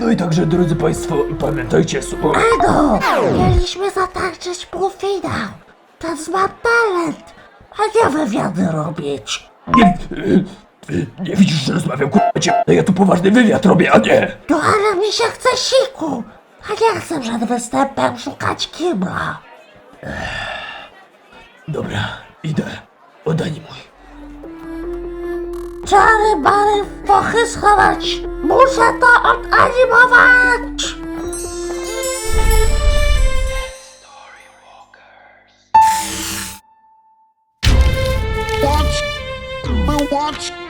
No i także, drodzy Państwo, pamiętajcie, su- Ego! Mieliśmy zatańczyć półfinał. Ten ma talent, a nie wywiady robić. nie, y, y, nie widzisz, że rozmawiam kurwa cię, ja tu poważny wywiad robię, a nie! No ale mi się chce siku, a nie chcę przed występem szukać kibla. Dobra, idę. Oddaj mój. Czary bary w pochy schować. Muszę to odanimować. Boy,